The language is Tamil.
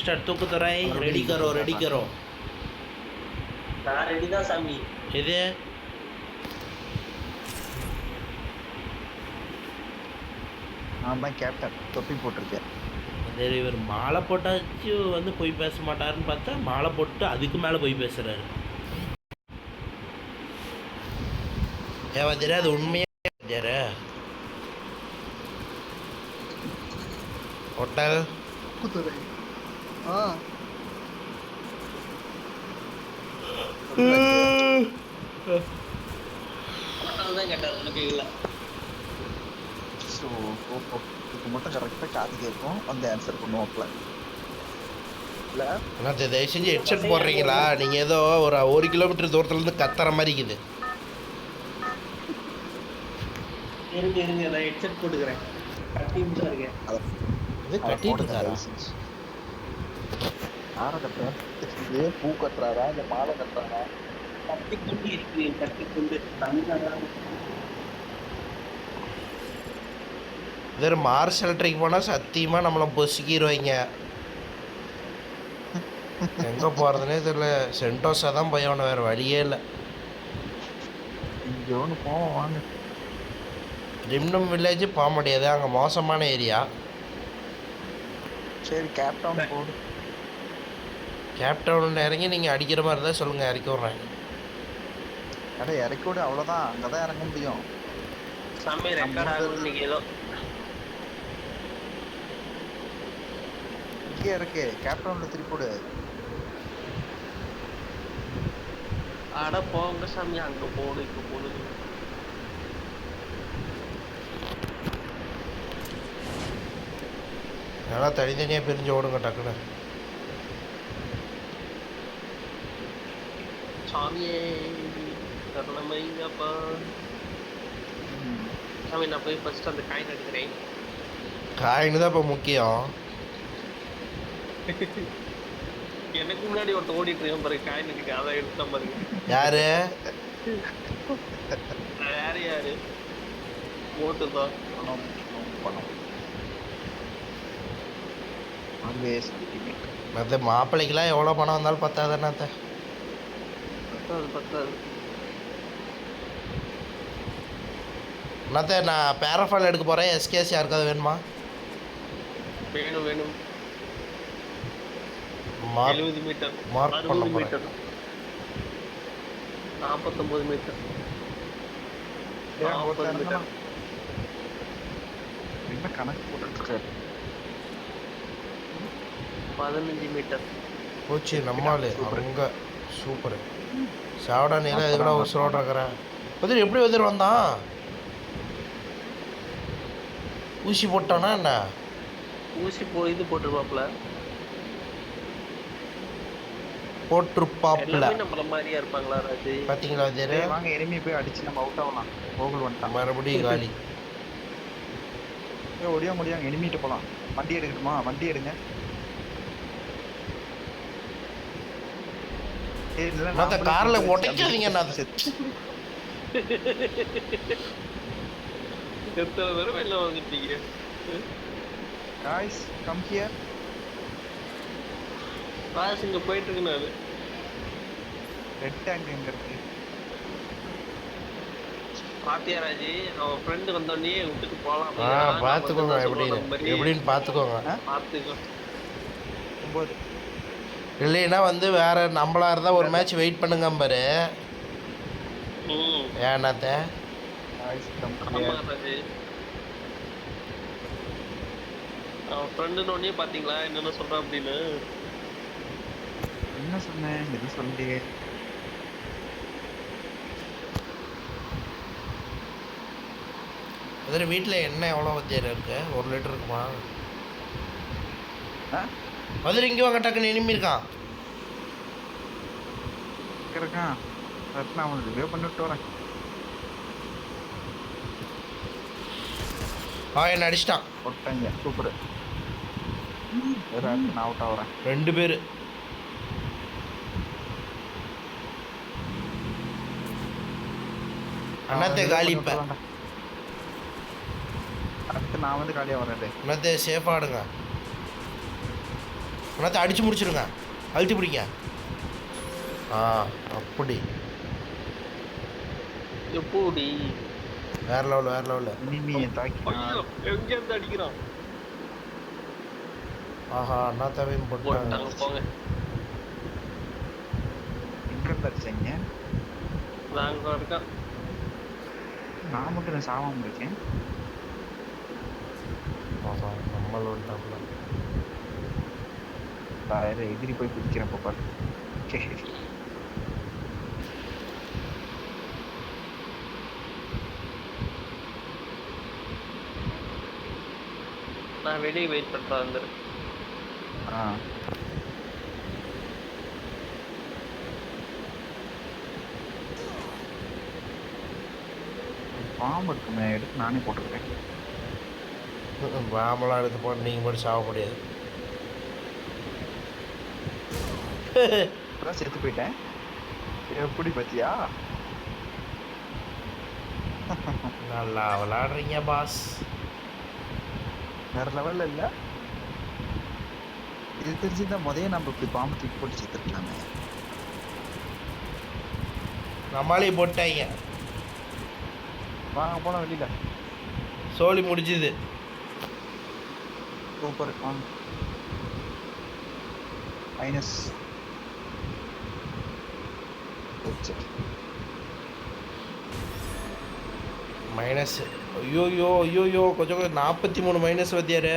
ஸ்டார்ட் தூக்கு தராய் ரெடி கரோ ரெடி கரோ. நான் ரெடி தான் சாமி. எது நான் தான் கேப்டன் தொப்பி போட்டிருக்கேன். சரி இவர் மாலை போட்டாச்சு வந்து போய் பேச மாட்டாருன்னு பார்த்தா மாலை போட்டு அதுக்கு மேலே போய் பேசுகிறாரு ஏன் வந்துடா அது உண்மையாக ஹோட்டல் ஸோ இப்போ மட்டும் கரெக்டாக காது கேட்கும் வந்து ஆன்சர் பண்ணுவோம்ல இல்லை அண்ணா தயவு செஞ்சு ஹெட்செட் போடுறீங்களா? நீங்கள் ஏதோ ஒரு ஒரு கிலோமீட்டர் தூரத்துலேருந்து கத்துற மாதிரி இருக்குது. இருங்க இருங்க நான் ஹெட்செட் போட்டுக்கிறேன். கட்டிட்டு தான் இருக்கேன். அதை இது கட்டிட்டு இருக்காரா? யாரை கட்டுறேன் இதே பூ கட்டுறாரா? இல்லை மாலை கட்டுறாரா? கட்டி கொண்டு இருக்கிறேன் கட்டி கொண்டு. தந்தாதான் வேறு மார்ஸ் எலக்ட்ரிக் போனால் சத்தியமாக நம்மளை பொசுக்கிடுவாங்க எங்கே போகிறதுனே தெரியல. சென்டோஸாக தான் போயணும் வேறு வழியே இல்லை. இங்கே ஒன்று போவோம் வாங்க. ரிம்னம் வில்லேஜ் போக முடியாது. அங்கே மோசமான ஏரியா சரி கேப்டவுன் போடு. கேப்டவுனில் இறங்கி நீங்கள் அடிக்கிற மாதிரி இருந்தால் சொல்லுங்கள் இறக்கி விட்றேன். அட இறக்கி விடு அவ்வளோதான் அங்கே தான் இறங்க முடியும். சாமி ரெக்கார்ட் ஆகும் இன்னைக்கு ஏதோ. இங்கே இருக்கு. கேப்டவுனில் திருப்பிடு அட போங்க சாமி அங்க போடு இங்க போடு. நல்லா தனித்தனியாக பிரிஞ்சு ஓடுங்க டக்குன்னு. சாமியே கருணமைங்கப்பா. சாமி நான் போய் ஃபர்ஸ்ட் அந்த காயின் எடுக்கிறேன் காயின் தான் இப்போ முக்கியம் எனக்கு முன்னாடி ஒருத்த ஓடிட்டு இருக்கான் பாருங்க காயின் எடுக்க அதை எடுத்த பாருங்க யாரு யாரு யாரு மோட்டு தான் பணம் பணம், மற்ற மாப்பிள்ளைக்கெல்லாம் எவ்வளோ பணம் வந்தாலும் பத்தாது என்னத்த பத்தாது பத்தாது. என்னத்த நான் பேரஃபால் எடுக்க போகிறேன் எஸ்கேஸ் யாருக்காவது வேணுமா? வேணும் வேணும். எழுபது மீட்டர் மார்க் பண்ண மீட்டர் நாற்பத்தொன்பது மீட்டர் நாற்பது மீட்டர் என்ன கணக்கு போட்டுட்டு இருக்காரு பதினஞ்சு மீட்டர் போச்சு நம்மால் அங்கே சூப்பரு. சாவடா நீலாம் எதுக்கடா உசுரோட இருக்கிறேன் பதில் எப்படி வந்துட்டு வந்தான்? ஊசி போட்டானா என்ன? ஊசி போ இது போட்டிருப்பாப்ல நம்மள மாதிரியா இருப்பாங்களா ராஜு? பார்த்தீங்களா தேரு சரி, வாங்க எனிமி போய் அடிச்சு நம்ம அவுட் ஆகலாம். கோகுல் வந்துட்டான். மறுபடியும் காலி. ஏய், ஒடியா முடியாங்க. எனிமிட்ட போலாம். வண்டி எடுக்கட்டுமா? வண்டி எடுங்க ஏய், இல்ல, மத்த கார்ல உடைக்காதீங்க, நான் செத்து. எத்தனை தடவை வெளில வந்துட்டீங்க Guys, come here. ராஜ் இங்க போயிட்டு இருக்கு நானு Red tank எங்க இருக்கு? பாத்தியா ராஜி அவன் ஃப்ரெண்டு வந்தோடனே விட்டுட்டு போலாம் ஆ பார்த்துக்கோங்க எப்படின்னு எப்படின்னு பார்த்துக்கோங்க பாத்துக்கோ ஒன்பது. இல்லைன்னா வந்து வேற நம்மளா இருந்தால் ஒரு மேட்ச் வெயிட் பண்ணுங்க பாரு ம். ஏன்னாத்த அவன் ஃப்ரெண்டுன்னு உடனே பாத்தீங்களா? என்னென்ன சொல்றான் அப்படின்னு? என்ன சொன்னேன்? எதுவும் சொல்லியே அதில் வீட்டில் எண்ணெய் எவ்வளோ தேர் இருக்கு? ஒரு லிட்டர் இருக்குமா? ஆ? மதுரை இங்கே வாங்க டக்குன்னு இனிமே இருக்கான் இருக்கான். சரி, நான் அவனுக்கு ரிவ்யூ பண்ணிட்டு வரேன். ஆ என்ன அடிச்சிட்டான். போட்டாங்க. சூப்பர். நான் அவுட் ஆகுறேன் ரெண்டு பேர். அண்ணாத்தே காலி இப்போ. அடுத்து நான் வந்து காலியா வரேன் அண்ணாத்தே சேஃபாக ஆடுங்க. அண்ணாத்த அடித்து முடிச்சிருங்க. அழுத்தி பிடிங்க. ஆ அப்படி. எப்படி? வேற லெவல் வேற லெவலில் இனிமையை தாக்கி எங்க இருந்து அடிக்கிறான்? ஆஹா அண்ணாத்தாவையும் போட்டாங்க போட்டாங்க போங்க. எங்க இருந்து அடிச்சீங்க நாங்க இருக்கோம் நான் மட்டும் நான் சாவாம இருக்கேன்? ஆஹா நம்மளோட டம்ளர் வேற எதிரி போய் பிடிக்கிறேன் பாப்பா நான் வெளியே வெயிட் பண்றேன் வந்துரு ஆ. பாம்பு இருக்குமே எடுத்து நானே போட்டுக்கிறேன். பாம்பெல்லாம் எடுத்து போட்டு நீங்கள் மட்டும் சாக முடியாது. இப்பதான் செத்து போயிட்டேன். எப்படி பத்தியா? நல்லா விளாடுறீங்க பாஸ் வேற லெவல்ல இல்ல. இது தெரிஞ்சுதான் முதல்ல நம்ம இப்படி பாம்பு தூக்கி போட்டு செத்துருக்கலாமே. நம்மளாலே போட்டாங்க. வாங்க போலாம் வெளியில. சோலி முடிஞ்சுது. சூப்பர் மைனஸ் மைனஸ் ஐயோயோ ஐயோயோ கொஞ்சம் கொஞ்சம். நாற்பத்தி மூணு மைனஸ் வத்தியாரு